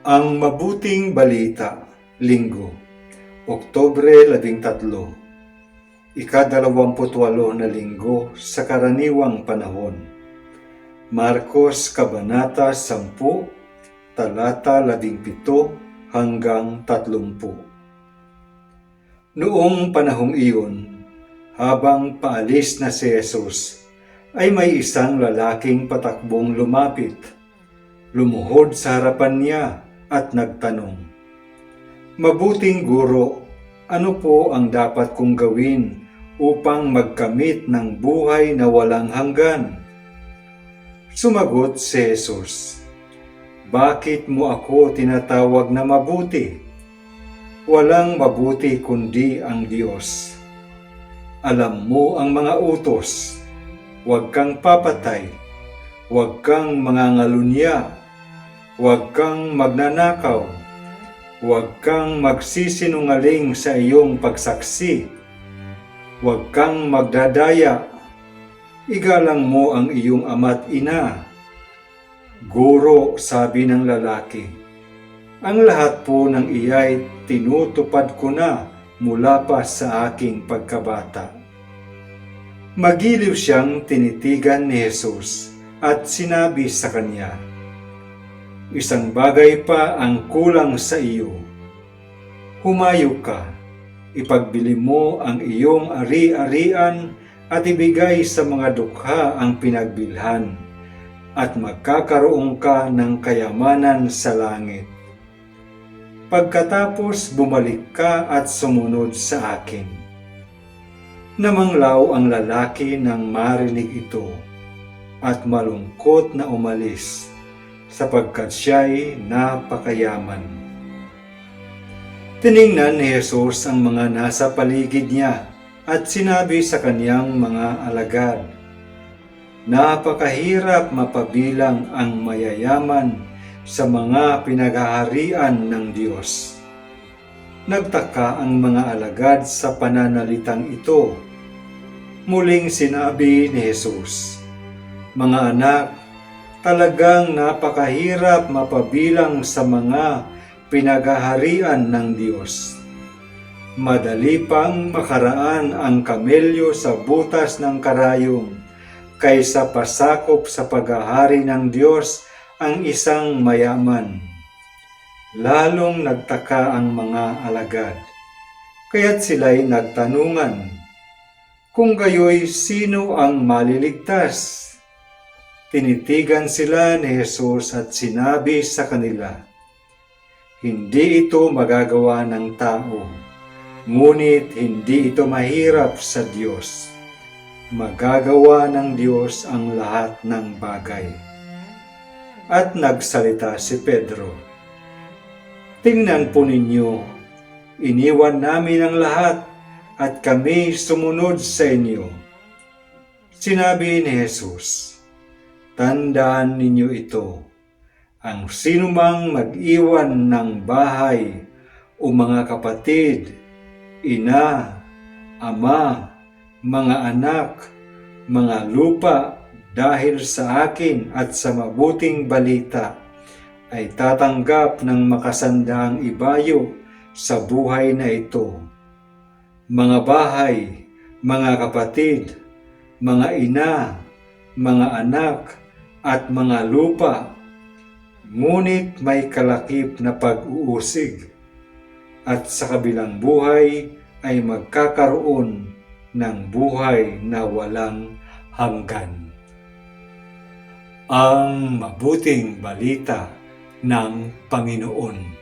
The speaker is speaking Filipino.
Ang Mabuting Balita, Linggo, Oktobre 13, Ikadalawamputwalo na linggo sa karaniwang panahon. Marcos Kabanata 10, Talata 17 hanggang 30. Noong panahong iyon, habang paalis na si Jesus, ay may isang lalaking patakbong lumapit. Lumuhod sa harapan niya at nagtanong, Mabuting guro, ano po ang dapat kong gawin upang magkamit ng buhay na walang hanggan? Sumagot si Jesus, Bakit mo ako tinatawag na mabuti? Walang mabuti kundi ang Diyos. Alam mo ang mga utos, huwag kang papatay, huwag kang mangangalunya, huwag kang magnanakaw, huwag kang magsisinungaling sa iyong pagsaksi, huwag kang magdadaya, igalang mo ang iyong ama't ina. Guro, sabi ng lalaki, ang lahat po ng iyay tinutupad ko na mula pa sa aking pagkabata. Magiliw siyang tinitigan ni Jesus at sinabi sa kanya, Isang bagay pa ang kulang sa iyo. Humayo ka, ipagbili mo ang iyong ari-arian at ibigay sa mga dukha ang pinagbilhan at magkakaroon ka ng kayamanan sa langit. Pagkatapos bumalik ka at sumunod sa akin. Namanglaw ang lalaki nang marinig ito at malungkot na umalis sapagkat siya'y napakayaman. Tiningnan ni Jesus ang mga nasa paligid niya at sinabi sa kaniyang mga alagad, Napakahirap mapabilang ang mayayaman sa mga pinagaharian ng Diyos. Nagtaka ang mga alagad sa pananalitang ito. Muling sinabi ni Jesus, Mga anak, talagang napakahirap mapabilang sa mga pinagaharian ng Diyos. Madali pang makaraan ang kamelyo sa butas ng karayong kaysa pasakop sa paghahari ng Diyos ang isang mayaman. Lalong nagtaka ang mga alagad, kaya't sila'y nagtanungan, kung gayoy sino ang maliligtas? Tinitigan sila ni Jesus at sinabi sa kanila, Hindi ito magagawa ng tao, ngunit hindi ito mahirap sa Diyos. Magagawa ng Diyos ang lahat ng bagay. At nagsalita si Pedro, Tingnan po ninyo, iniwan namin ang lahat at kami sumunod sa inyo. Sinabi ni Jesus, Tandaan ninyo ito, ang sinumang mag-iwan ng bahay o mga kapatid, ina, ama, mga anak, mga lupa dahil sa akin at sa mabuting balita ay tatanggap ng makasandaang ibayo sa buhay na ito. Mga bahay, mga kapatid, mga ina, mga anak, at mga lupa, ngunit may kalakip na pag-uusig at sa kabilang buhay ay magkakaroon ng buhay na walang hanggan. Ang mabuting balita ng Panginoon.